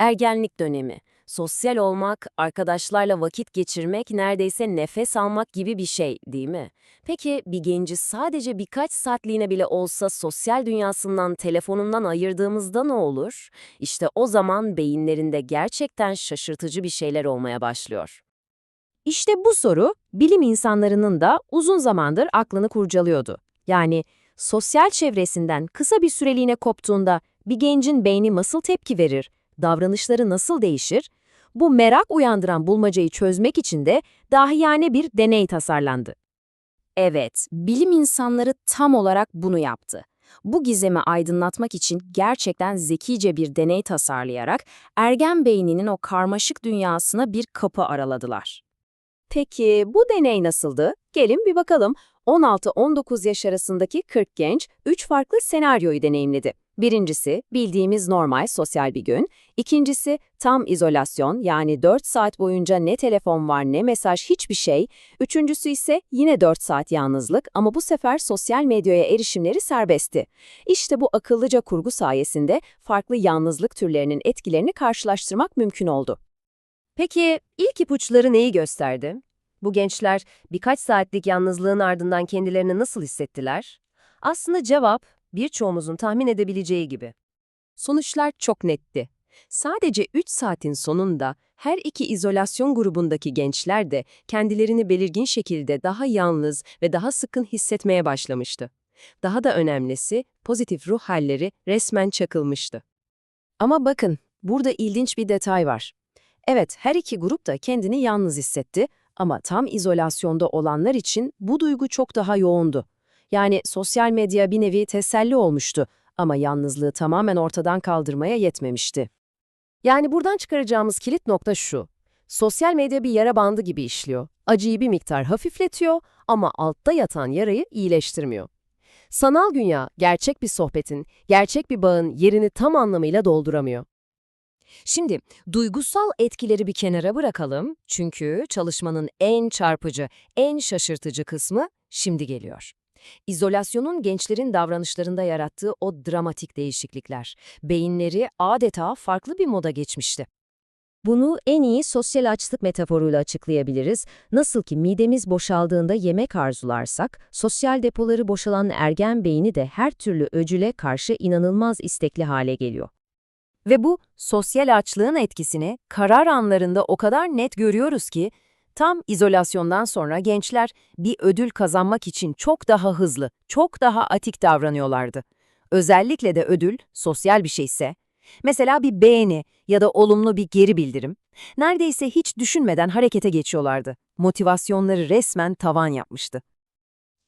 Ergenlik dönemi. Sosyal olmak, arkadaşlarla vakit geçirmek neredeyse nefes almak gibi bir şey, değil mi? Peki bir genci sadece birkaç saatliğine bile olsa sosyal dünyasından, telefonundan ayırdığımızda ne olur? İşte o zaman beyinlerinde gerçekten şaşırtıcı bir şeyler olmaya başlıyor. İşte bu soru bilim insanlarının da uzun zamandır aklını kurcalıyordu. Yani sosyal çevresinden kısa bir süreliğine koptuğunda bir gencin beyni nasıl tepki verir, davranışları nasıl değişir? Bu merak uyandıran bulmacayı çözmek için de dahiyane bir deney tasarlandı. Evet, bilim insanları tam olarak bunu yaptı. Bu gizemi aydınlatmak için gerçekten zekice bir deney tasarlayarak ergen beyninin o karmaşık dünyasına bir kapı araladılar. Peki bu deney nasıldı? Gelin bir bakalım. 16-19 yaş arasındaki 40 genç 3 farklı senaryoyu deneyimledi. Birincisi bildiğimiz normal sosyal bir gün. İkincisi tam izolasyon yani 4 saat boyunca ne telefon var ne mesaj hiçbir şey. Üçüncüsü ise yine 4 saat yalnızlık ama bu sefer sosyal medyaya erişimleri serbestti. İşte bu akıllıca kurgu sayesinde farklı yalnızlık türlerinin etkilerini karşılaştırmak mümkün oldu. Peki ilk ipuçları neyi gösterdi? Bu gençler birkaç saatlik yalnızlığın ardından kendilerini nasıl hissettiler? Aslında cevap birçoğumuzun tahmin edebileceği gibi. Sonuçlar çok netti. Sadece 3 saatin sonunda her iki izolasyon grubundaki gençler de kendilerini belirgin şekilde daha yalnız ve daha sıkın hissetmeye başlamıştı. Daha da önemlisi pozitif ruh halleri resmen çakılmıştı. Ama bakın, burada ilginç bir detay var. Evet, her iki grup da kendini yalnız hissetti ama tam izolasyonda olanlar için bu duygu çok daha yoğundu. Yani sosyal medya bir nevi teselli olmuştu ama yalnızlığı tamamen ortadan kaldırmaya yetmemişti. Yani buradan çıkaracağımız kilit nokta şu. Sosyal medya bir yara bandı gibi işliyor. Acıyı bir miktar hafifletiyor ama altta yatan yarayı iyileştirmiyor. Sanal dünya, gerçek bir sohbetin, gerçek bir bağın yerini tam anlamıyla dolduramıyor. Şimdi duygusal etkileri bir kenara bırakalım çünkü çalışmanın en çarpıcı, en şaşırtıcı kısmı şimdi geliyor. İzolasyonun gençlerin davranışlarında yarattığı o dramatik değişiklikler. Beyinleri adeta farklı bir moda geçmişti. Bunu en iyi sosyal açlık metaforuyla açıklayabiliriz. Nasıl ki midemiz boşaldığında yemek arzularsak, sosyal depoları boşalan ergen beyni de her türlü öcüle karşı inanılmaz istekli hale geliyor. Ve bu sosyal açlığın etkisini karar anlarında o kadar net görüyoruz ki, tam izolasyondan sonra gençler bir ödül kazanmak için çok daha hızlı, çok daha atik davranıyorlardı. Özellikle de ödül sosyal bir şeyse, mesela bir beğeni ya da olumlu bir geri bildirim, neredeyse hiç düşünmeden harekete geçiyorlardı. Motivasyonları resmen tavan yapmıştı.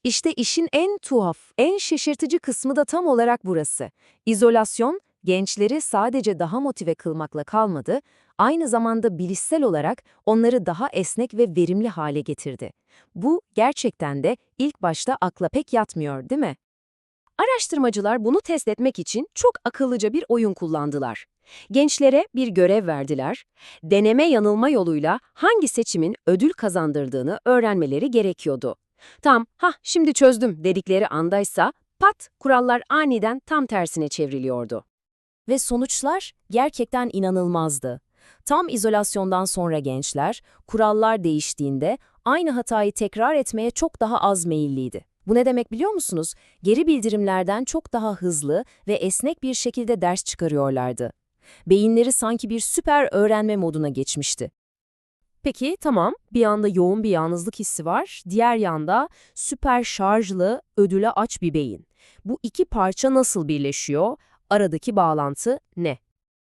İşte işin en tuhaf, en şaşırtıcı kısmı da tam olarak burası. İzolasyon, gençleri sadece daha motive kılmakla kalmadı, aynı zamanda bilişsel olarak onları daha esnek ve verimli hale getirdi. Bu gerçekten de ilk başta akla pek yatmıyor, değil mi? Araştırmacılar bunu test etmek için çok akıllıca bir oyun kullandılar. Gençlere bir görev verdiler, deneme yanılma yoluyla hangi seçimin ödül kazandırdığını öğrenmeleri gerekiyordu. Tam, ha şimdi çözdüm dedikleri andaysa pat kurallar aniden tam tersine çevriliyordu. Ve sonuçlar gerçekten inanılmazdı. Tam izolasyondan sonra gençler, kurallar değiştiğinde aynı hatayı tekrar etmeye çok daha az meyilliydi. Bu ne demek biliyor musunuz? Geri bildirimlerden çok daha hızlı ve esnek bir şekilde ders çıkarıyorlardı. Beyinleri sanki bir süper öğrenme moduna geçmişti. Peki tamam, bir yanda yoğun bir yalnızlık hissi var, diğer yanda süper şarjlı, ödüle aç bir beyin. Bu iki parça nasıl birleşiyor? Aradaki bağlantı ne?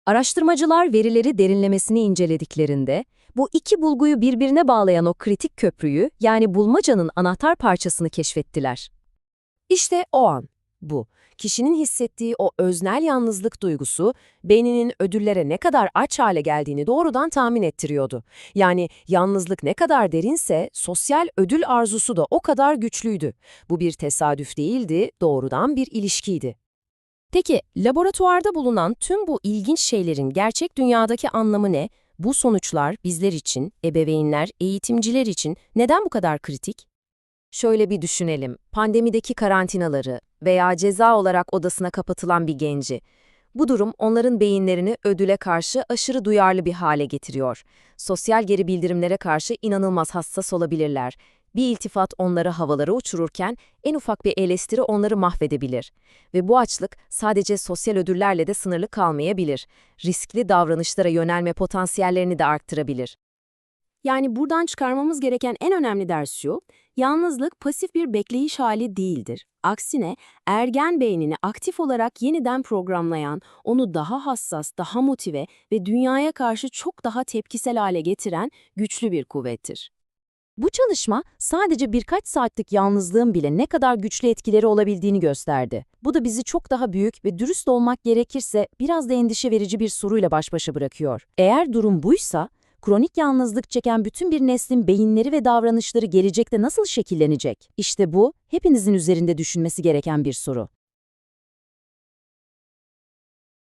Araştırmacılar verileri derinlemesini incelediklerinde, bu iki bulguyu birbirine bağlayan o kritik köprüyü, yani bulmacanın anahtar parçasını keşfettiler. İşte o an, bu. Kişinin hissettiği o öznel yalnızlık duygusu, beyninin ödüllere ne kadar aç hale geldiğini doğrudan tahmin ettiriyordu. Yani yalnızlık ne kadar derinse, sosyal ödül arzusu da o kadar güçlüydü. Bu bir tesadüf değildi, doğrudan bir ilişkiydi. Peki, laboratuvarda bulunan tüm bu ilginç şeylerin gerçek dünyadaki anlamı ne? Bu sonuçlar bizler için, ebeveynler, eğitimciler için neden bu kadar kritik? Şöyle bir düşünelim, pandemideki karantinaları veya ceza olarak odasına kapatılan bir genci. Bu durum onların beyinlerini ödüle karşı aşırı duyarlı bir hale getiriyor. Sosyal geri bildirimlere karşı inanılmaz hassas olabilirler. Bir iltifat onları havalara uçururken en ufak bir eleştiri onları mahvedebilir. Ve bu açlık sadece sosyal ödüllerle de sınırlı kalmayabilir. Riskli davranışlara yönelme potansiyellerini de arttırabilir. Yani buradan çıkarmamız gereken en önemli ders şu, yalnızlık pasif bir bekleyiş hali değildir. Aksine ergen beynini aktif olarak yeniden programlayan, onu daha hassas, daha motive ve dünyaya karşı çok daha tepkisel hale getiren güçlü bir kuvvettir. Bu çalışma sadece birkaç saatlik yalnızlığın bile ne kadar güçlü etkileri olabildiğini gösterdi. Bu da bizi çok daha büyük ve dürüst olmak gerekirse biraz da endişe verici bir soruyla baş başa bırakıyor. Eğer durum buysa, kronik yalnızlık çeken bütün bir neslin beyinleri ve davranışları gelecekte nasıl şekillenecek? İşte bu, hepinizin üzerinde düşünmesi gereken bir soru.